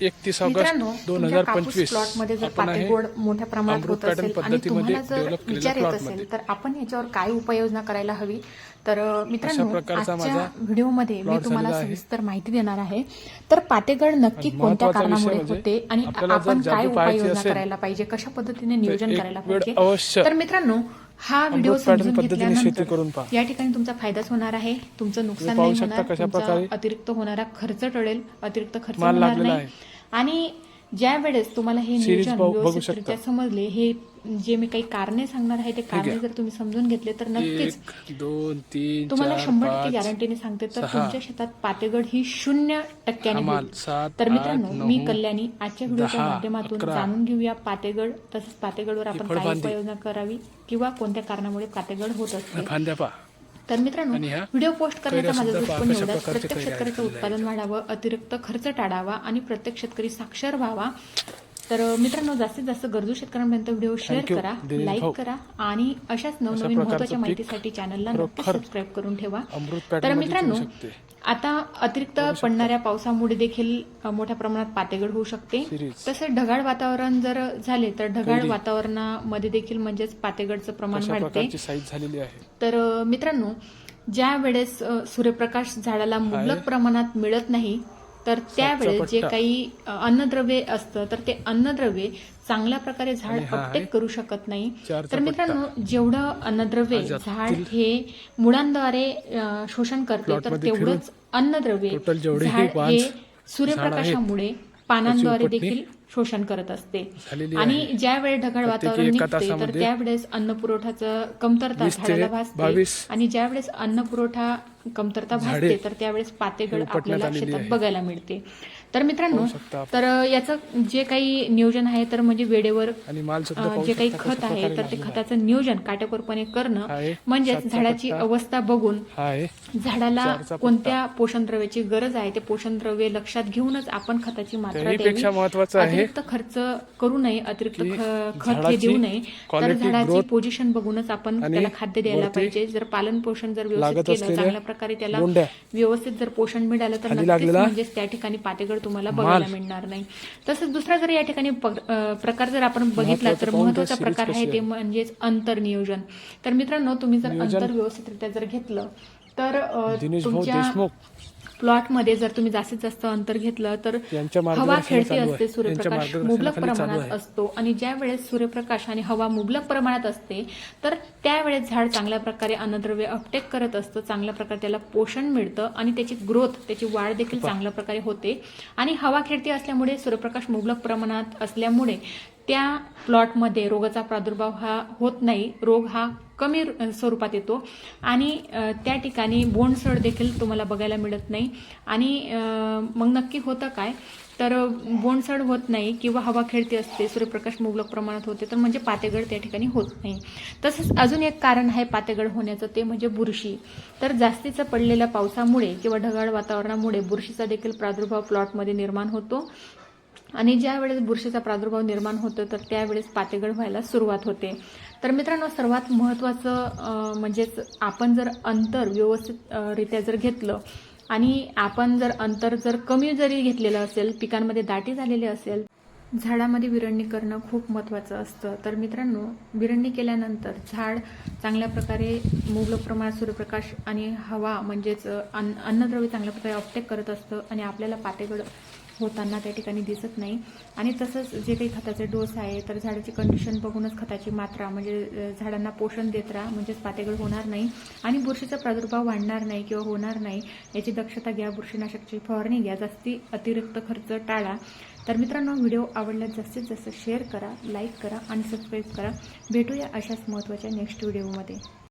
एकतीस ऑगस्ट दोन हजार पंचवीस प्लॉटमध्ये जर मोठ्या प्रमाणात होत असेल आणि तुम्हाला जर विचार येत. असेल तर आपण याच्यावर काय उपाययोजना करायला हवी तर मित्रांनो आजच्या व्हिडिओमध्ये मी तुम्हाला. सविस्तर माहिती देणार आहे तर पातेगड नक्की कोणत्या कारणामुळे म्हणजे होते आणि आपण काय उपाययोजना करायला पाहिजे कशा पद्धतीने नियोजन करायला पाहिजे तर मित्रांनो हा व्हिडिओ समजून घेतल्यानंतर या ठिकाणी तुमचा फायदाच होणार आहे. तुमचं नुकसान नाही होणार. अतिरिक्त होणारा खर्च टळेल. अतिरिक्त खर्च होणार नाही. आणि ज्या वेळेस तुम्हाला हे नियोजन व्यवस्थितरित्या समजले हे जे मी काही कारणे सांगणार आहे ते कारणे जर तुम्ही समजून घेतले तर नक्कीच दोन तीन तुम्हाला शंभर टक्के गॅरंटीने सांगते. तर. तुमच्या शेतात पातेगड ही शून्य टक्क्याने तर मित्रांनो मी कल्याणी आजच्या व्हिडिओच्या माध्यमातून. जाणून घेऊया पातेगड तसंच पातेगडवर आपण काय. उपाययोजना करावी किंवा कोणत्या कारणामुळे पातेगड होत असते. तर मित्रांनो व्हिडिओ पोस्ट करण्याचा माझा दृष्टिकोन एवढाच प्रत्येक कैऱ्या शेतकऱ्याचं उत्पादन वाढावं अतिरिक्त खर्च टाळावा आणि प्रत्येक शेतकरी साक्षर व्हावा. तर मित्रांनो जास्तीत जास्त गरजू शेतकऱ्यांपर्यंत व्हिडिओ शेअर करा लाईक. करा आणि अशाच नवनवीन महत्त्वाच्या माहितीसाठी चॅनलला नक्की सबस्क्राईब करून ठेवा. तर मित्रांनो आता अतिरिक्त पडणाऱ्या पावसामुळे देखील मोठ्या प्रमाणात पातेगड होऊ शकते. तसेच ढगाळ वातावरण जर झाले तर ढगाळ वातावरणामध्ये देखील म्हणजेच पातेगडचं प्रमाण वाढते. तर मित्रांनो ज्या वेळेस सूर्यप्रकाश झाडाला मुबलक प्रमाणात मिळत नाही तर त्यावेळेस जे. काही अन्नद्रव्य असतं तर ते अन्नद्रव्य चांगल्या प्रकारे झाड अपटेक करू शकत नाही तर मित्रांनो जेवढं अन्नद्रव्य झाड हे मुळांद्वारे शोषण करते तर तेवढंच अन्नद्रव्य झाड हे सूर्यप्रकाशामुळे पानांद्वारे देखील शोषण करत असते आणि ज्या वेळेस ढगाळ वातावरण निघते तर त्यावेळेस अन्न पुरवठ्याचं कमतरता झाडाला भासते आणि ज्या वेळेस अन्न पुरवठा कमतरता भासते तर त्यावेळेस पातेगड आपल्याला शेतात. बघायला मिळते तर मित्रांनो. तर याचं जे काही नियोजन आहे तर म्हणजे वेळेवर जे काही खत आहे तर ते. खताचं नियोजन काटेकोरपणे करणं. म्हणजेच झाडाची. अवस्था बघून झाडाला. कोणत्या पोषण द्रव्याची गरज आहे ते पोषण द्रव्य लक्षात घेऊनच आपण खताची मात्रा द्यावी अतिरिक्त खर्च करू नये अतिरिक्त खत हे देऊ नये. तर झाडाची पोझिशन बघूनच आपण त्याला खाद्य द्यायला पाहिजे. जर पालन पोषण जर व्यवस्थित केलं चांगल्या प्रकारे त्याला. व्यवस्थित जर पोषण मिळालं तर नक्कीच लागलेला म्हणजेच त्या ठिकाणी पातेगड तुम्हाला बघायला मिळणार नाही. तसंच दुसरा जर या ठिकाणी प्रकार जर आपण बघितला तर महत्त्वाचा प्रकार आहे ते म्हणजेच अंतर्नियोजन तर मित्रांनो तुम्ही जर अंतर व्यवस्थितरित्या जर घेतलं तर तुमच्या प्लॉटमध्ये जर तुम्ही जास्तीत जास्त अंतर घेतलं तर हवा खेळती असते सूर्यप्रकाश मुबलक प्रमाणात. असतो. आणि ज्या वेळेस सूर्यप्रकाश आणि हवा मुबलक प्रमाणात असते तर त्यावेळेस झाड चांगल्या प्रकारे अन्नद्रव्य अपटेक करत असतं चांगल्या प्रकारे त्याला पोषण मिळतं आणि त्याची ग्रोथ त्याची वाढ देखील चांगल्या प्रकारे होते. आणि हवा खेळती असल्यामुळे सूर्यप्रकाश मुबलक प्रमाणात असल्यामुळे त्या प्लॉटमध्ये रोगाचा प्रादुर्भाव हा होत नाही. रोग हा कमी स्वरूपात येतो. आणि त्या ठिकाणी बोंडसड देखील तुम्हाला बघायला मिळत नाही. आणि मग नक्की होतं काय? तर बोंडसड होत नाही किंवा हवा खेळती असते सूर्यप्रकाश मुबलक प्रमाणात होते तर म्हणजे पातेगड त्या ठिकाणी होत नाही. तसंच अजून एक कारण आहे पातेगड होण्याचं ते म्हणजे बुरशी. तर जास्तीचं पडलेल्या पावसामुळे किंवा ढगाळ वातावरणामुळे बुरशीचा देखील प्रादुर्भाव प्लॉटमध्ये निर्माण होतो. आणि ज्या वेळेस बुरशीचा प्रादुर्भाव निर्माण होतो तर त्यावेळेस पातेगड व्हायला सुरुवात होते. तर मित्रांनो सर्वात महत्त्वाचं म्हणजेच आपण जर अंतर व्यवस्थित रित्या जर घेतलं आणि आपण जर अंतर जर कमी जरी घेतलेलं असेल पिकांमध्ये दाटी झालेली असेल झाडामध्ये विरळणी करणं खूप महत्त्वाचं असतं. तर मित्रांनो विरळणी केल्यानंतर झाड चांगल्या प्रकारे मुबलक प्रमाणात सूर्यप्रकाश आणि हवा म्हणजेच अन्न अन्नद्रव्य चांगल्या प्रकारे ऑप्टेक करत असतं आणि आपल्याला पातेगड होताना त्या ठिकाणी दिसत नाही. आणि तसंच जे काही खताचे डोस आहे तर झाडाची कंडिशन बघूनच खताची मात्रा म्हणजे झाडांना पोषण देत राहा म्हणजेच पातेगळ होणार नाही. आणि बुरशीचा प्रादुर्भाव वाढणार नाही किंवा होणार नाही याची दक्षता घ्या बुरशीनाशकची फवारणी घ्या जास्ती अतिरिक्त खर्च टाळा. तर मित्रांनो व्हिडिओ आवडल्यास जास्तीत जास्त शेअर करा लाईक करा आणि सबस्क्राईब करा. भेटूया अशाच महत्त्वाच्या नेक्स्ट व्हिडिओमध्ये